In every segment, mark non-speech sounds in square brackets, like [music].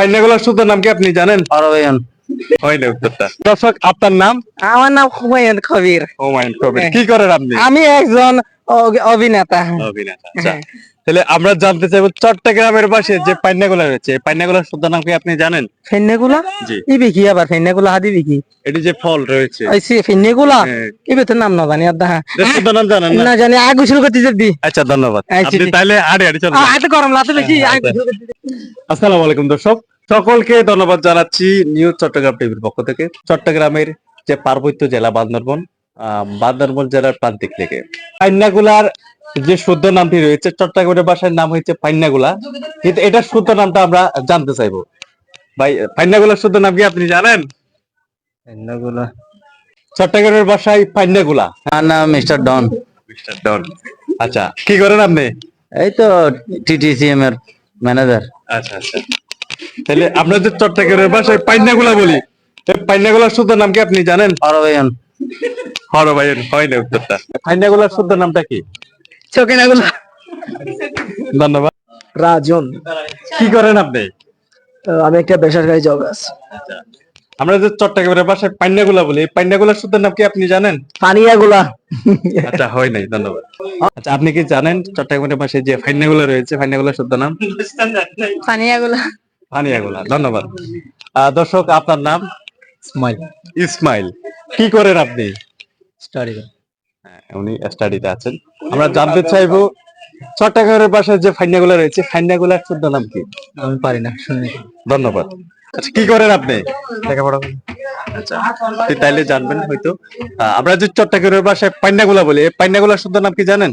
পাইনাগুলার শুদ্ধ নাম কি আপনি জানেন? অরবায়ন হয় না উত্তরটা। দর্শক আপনার নাম? আমার নাম হুমায়ুন কবির। হুমায়ুন কবির। কি করেন আপনি? আমি একজন অভিনেতা। অভিনেতা। আচ্ছা তাহলে আমরা জানতে চাইব চট্টগ্রামের পাশে যে পাইনাগুলা রয়েছে এই পাইনাগুলার শুদ্ধ নাম কি আপনি জানেন? ফেন্নেগুলা? জি। ইবি কি আবার ফেন্নেগুলা হাদি বিকি। এটি যে ফল রয়েছে। সে ফেন্নেগুলা? হ্যাঁ, ইবে তো নাম না জানি আর দেখা শুদ্ধ নাম জানেন না? না জানি আগু শুরু করতে যদি আচ্ছা ধন্যবাদ। আচ্ছা, আপনি। তাহলে আড়ে আড়ে চলুন গরম লাতে বেশি হ্যাঁ, দিতে। আসসালামু আলাইকুম দর্শক। সকলকে ধন্যবাদ জানাচ্ছি নিউজ চট্টগ্রাম টিভির পক্ষ থেকে। চট্টগ্রামের যে পার্বত্য জেলা বান্দরবন বান্দরবন জেলার প্রান্তিক থেকে পাইনাগুলার যে শুদ্ধ নামটি রয়েছে চট্টগ্রামের ভাষার নাম হচ্ছে পাইনাগুলা কিন্তু এটার শুদ্ধ নামটা আমরা জানতে চাইব। ভাই পাইনাগুলার শুদ্ধ নাম কি আপনি জানেন? এগুলো চট্টগ্রামের ভাষায় পাইনাগুলা আমার নাম মিস্টার ডন। মিস্টার ডন। আচ্ছা কি করেন আপনি? এই তো টিটিসিএম এর ম্যানেজার। আচ্ছা আচ্ছা। তাহলে আমরা যে চট্টগ্রামের ভাষায় পাইনাগুলা বলি। পাইনাগুলার শুদ্ধ নাম কি আপনি জানেন? অরবায়ন হরো ভাইয়ের হয় না উত্তরটা। পাইনাগুলার শুদ্ধ নামটা কি? চকেনাগুলা। ধন্যবাদ। রাজন। কি করেন আপনি? আমি একটা বেসরকারি জব আছি। আমরা যে চট্টগ্রামের ভাষায় পাইনাগুলা বলি এই পাইনাগুলার শুদ্ধ নাম কি আপনি জানেন? পানিয়াগুলা। আচ্ছা হয় নাই ধন্যবাদ। আচ্ছা আপনি কি জানেন চট্টগ্রামের ভাষায় যে ফাইনাগুলা রয়েছে ফাইনাগুলার শুদ্ধ নাম? পানিয়াগুলা। পানিয়াগুলা ধন্যবাদ। দর্শক আপনার নাম? স্মাইল ইসমাইল। কি করেন আপনি? স্টাডি হ্যাঁ, উনি স্টাডিতে আছেন। আমরা জানতে চাইব চট্টগ্রামের ভাষায় যে ফাইনাগুলা রয়েছে ফাইনাগুলার শুদ্ধ নাম কি? আমি পারি না শুনি। ধন্যবাদ। আচ্ছা কি করেন আপনি? লেখাপড়া আচ্ছা। তাইলে জানবেন হয়তো। আমরা যে চট্টগ্রামের ভাষায় পাইনাগুলা বলি এই পাইনাগুলার শুদ্ধ নাম কি জানেন?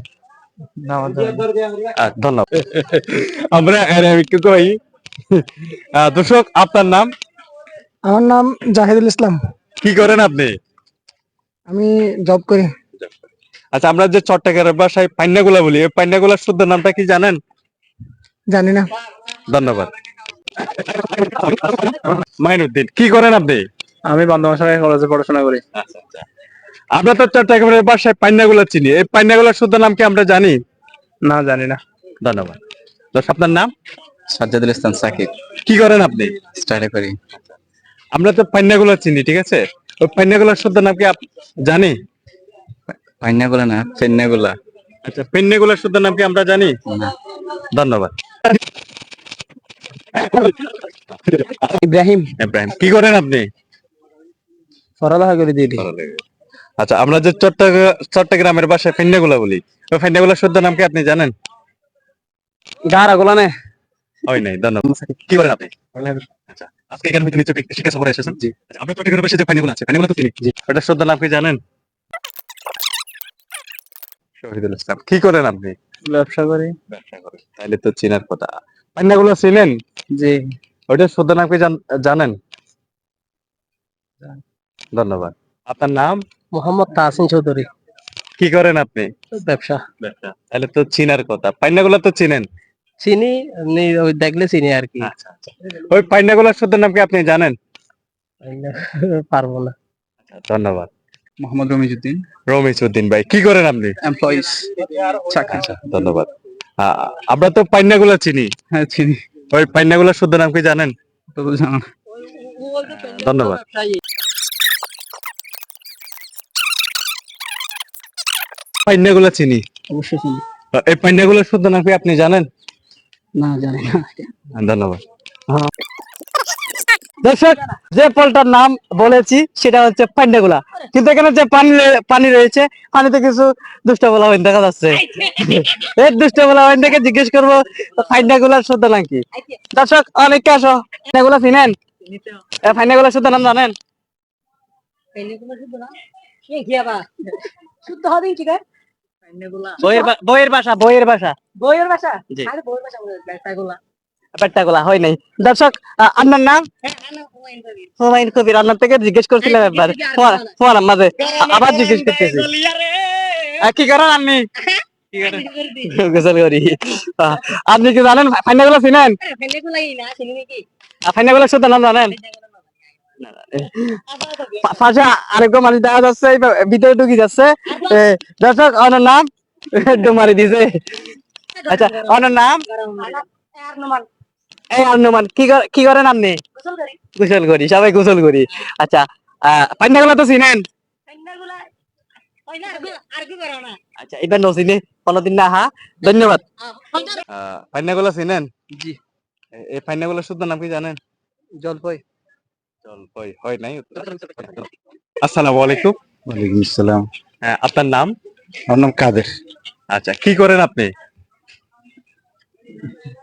ধন্যবাদ। আমরা দর্শক আপনার নাম? আমার নাম জাহিদুল ইসলাম। কি করেন আপনি? আমি জব করি। আচ্ছা আমরা যে চট্টগ্রামের ভাষায় পাইনাগুলা বলি এই পাইনাগুলার শুদ্ধ নামটা কি জানেন? জানি না। ধন্যবাদ। মাইনুদ্দিন কি করেন আপনি? আমি বর্ধমান কলেজে পড়াশোনা করি। আমরা তো চট্টগ্রামের ভাষায় পাইনাগুলা চিনি। এই পাইনাগুলার শুদ্ধ নাম কি আমরা জানি? না জানি না। ধন্যবাদ। দর্শক আপনার নাম? সাজ্জাদুল ইসলাম সাকিব। কি করেন আপনি? স্টাডি করি। আমরা তো পান্নাগুলা চিনি ঠিক আছে? ওই পান্নাগুলার শুদ্ধ নাম কি আপ- জানি? পাইনাগুলা না চেন্নাগুলা আচ্ছা পেন্নাগুলার শুদ্ধ নাম কি আমরা জানি? না। ধন্যবাদ। ইব্রাহিম। ইব্রাহিম কি করেন আপনি? পড়ালেখা করে দিয়ে আচ্ছা আমরা যে চট্টগ্রাম চট্টগ্রামের ভাষায় পেন্নাগুলা বলি ওই পেন্নাগুলার শুদ্ধ নাম কি আপনি জানেন? গারা গোলা নে হয় নাই ধন্যবাদ। কি করেন আপনি? আচ্ছা আজকে এখানে হয়তো নিচে শিক্ষা সফরে এসেছেন? জি। আমরা চট্টগ্রামের ভাষায় যে পান্নাগুলা আছে পান্নাগুলা তো চিনি জি। ওটার শুদ্ধ নাম কি জানেন? শহীদুল ইসলাম কি করেন আপনি? ব্যবসা করি। ব্যবসা করেন তাহলে তো চেনার কথা। পান্নাগুলো চিনেন জি। শুদ্ধ নাম কি জান- জানেন? ধন্যবাদ। আপনার নাম? মোহাম্মদ তাহসিন চৌধুরী। কি করেন আপনি? ব্যবসা। ব্যবসা। তাহলে তো চিনার কথা। পাইনাগুলো তো চিনেন। চিনি ওই দেখলে চিনি আর কি। আচ্ছা আচ্ছা। ওই পাইনাগুলোর শুদ্ধ নাম কি আপনি জানেন? [laughs] পারব না। ধন্যবাদ। মোহাম্মদ রমিজুদ্দিন। রমেশ উদ্দিন ভাই কি করেন আপনি? এমপ্লয়িজ চাকরি। আচ্ছা ধন্যবাদ। আমরা তো পাইনাগুলো চিনি। হ্যাঁ চিনি। ওই পাইনাগুলোর শুদ্ধ নাম কি জানেন? ধন্যবাদ। পাইনাগুলো চিনি। অবশ্যই চিনি। এই পাইনাগুলোর শুদ্ধ নাম কি আপনি জানেন? না জানি না। ধন্যবাদ। দর্শক যে ফলটার নাম বলেছি সেটা হচ্ছে পান্ডাগুলা। কিন্তু এখানে যে পানি পানি রয়েছে পানিতে কিছু দুষ্ট বলা হইন দেখা যাচ্ছে। এই দুষ্ট বলা হইন থেকে জিজ্ঞেস করব ফাইন্ডাগুলার শুদ্ধ নাম কি? দর্শক অনেকে আসো ফাইন্ডাগুলা চিনেন? এই ফাইন্ডাগুলার শুদ্ধ নাম জানেন? শুদ্ধ হবে কি রে? বইয়ের বইয়ের ভাষা বইয়ের ভাষা। বইয়ের ভাষা? আরে বইয়ের ভাষা বলে ব্যাটাগুলা হয় নাই। দর্শক আপনার নাম? হুমায়ুন কবির। আপনার থেকে জিজ্ঞেস করছিলাম একবার। ফোন মাঝে। আবার জিজ্ঞেস করতেছি। কি করেন আপনি? কি গোসল করি। আপনি কি জানেন? ফাইনাগুলো চিনেন ফাইনাগুলো শুধু নাম জানেন? পাশে আরেকটা মানুষ দেখা যাচ্ছে ভিতরে ঢুকি যাচ্ছে। দর্শক ওনার নাম? ডুমারি দিছে। আচ্ছা ওনার নাম? এই কি করে- কি করেন আপনি গোসল করি করি সবাই গোসল করি। আচ্ছা পান্নাগুলা তো চিনেন? ঠান্ডাগুলা ওই না আর কি করো না আচ্ছা এবার নচিনে কোনদিন না হা? ধন্যবাদ। পান্নাগুলা চিনেন? জি। এই পান্নাগুলা শুদ্ধ নাম কি জানেন? জলপাই। হয় নাই? [laughs] আসসালামু আলাইকুম। ওয়ালাইকুম আসসালাম। হ্যাঁ, আপনার নাম? আমার নাম কাদের। আচ্ছা কি করেন আপনি?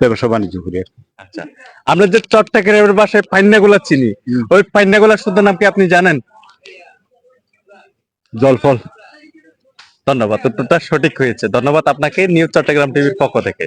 ব্যবসা বাণিজ্য করি আচ্ছা আমরা যে চট্টগ্রামের বাসায় পান্নাগুলা চিনি। ওই পান্নাগুলার শুদ্ধ নাম কি আপনি জানেন? জলফল। ধন্যবাদ উত্তরটা সঠিক হয়েছে। ধন্যবাদ আপনাকে নিউজ চট্টগ্রাম টিভির পক্ষ থেকে।